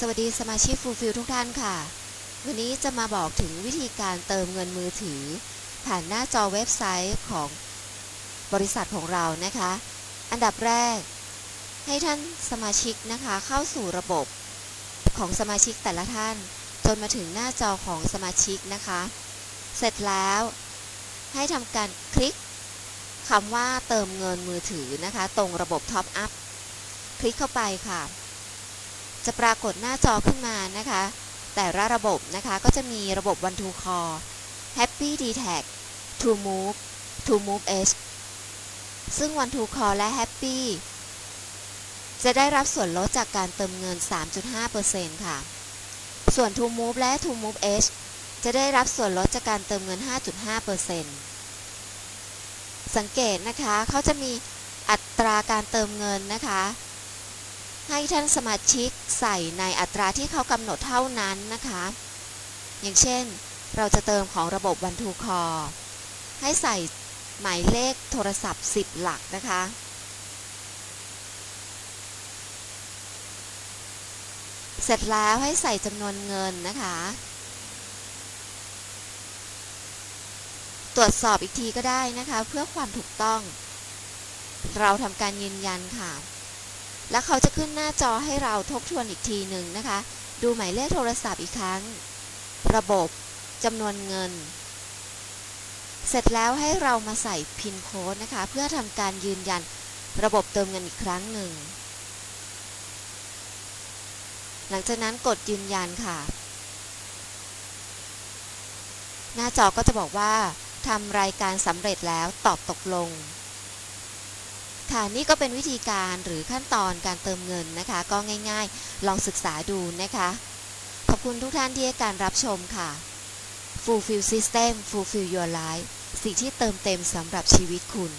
สวัสดีสมาชิกฟูลฟิลทุกท่านค่ะ วันนี้จะมาบอกถึงวิธีการเติมเงินมือถือ ผ่านหน้าจอเว็บไซต์ของบริษัทของเรานะคะ อันดับแรก ให้ท่านสมาชิกนะคะเข้าสู่ระบบของสมาชิกแต่ละท่าน จนมาถึงหน้าจอของสมาชิกนะคะ เสร็จแล้ว ให้ทำการคลิกคำว่าเติมเงินมือถือนะคะ ตรงระบบท็อปอัพคลิกเข้าไปค่ะ จะปรากฏหน้าจอขึ้นมานะคะ แต่ละระบบนะคะก็จะมีระบบ One to Call Happy d t a c To Move To Move Edge ซึ่ง One to Call และ Happy จะได้รับส่วนลดจากการเติมเงิน 3.5%ค่ะ ส่วน To Move และ To Move Edge จะได้รับส่วนลดจากการเติมเงิน 5.5%สังเกตนะคะเขาจะมีอัตราการเติมเงินนะคะ ให้ท่านสมาชิกใส่ในอัตราที่เขากำหนดเท่านั้นนะคะ อย่างเช่น เราจะเติมของระบบ One to Call ให้ใส่หมายเลขโทรศัพท์ 10 หลักนะคะ เสร็จแล้วให้ใส่จำนวนเงินนะคะ ตรวจสอบอีกทีก็ได้นะคะ เพื่อความถูกต้อง เราทำการยืนยันค่ะ แล้วเขาจะขึ้นหน้าจอให้เราทบทวนอีกทีหนึ่งนะคะ ดูหมายเลขโทรศัพท์อีกครั้ง ระบบจำนวนเงิน เสร็จแล้วให้เรามาใส่พินโค้ดนะคะ เพื่อทำการยืนยันระบบเติมเงินอีกครั้งหนึ่ง หลังจากนั้นกดยืนยันค่ะ หน้าจอก็จะบอกว่าทำรายการสำเร็จแล้วตอบตกลง ค่ะนี่ก็เป็นวิธีการหรือขั้นตอนการเติมเงินนะคะ ก็ง่ายๆ ลองศึกษาดูนะคะ ขอบคุณทุกท่านที่ให้การรับชมค่ะ Fulfill System Fulfill Your Life สิ่งที่เติมเต็มสำหรับชีวิตคุณ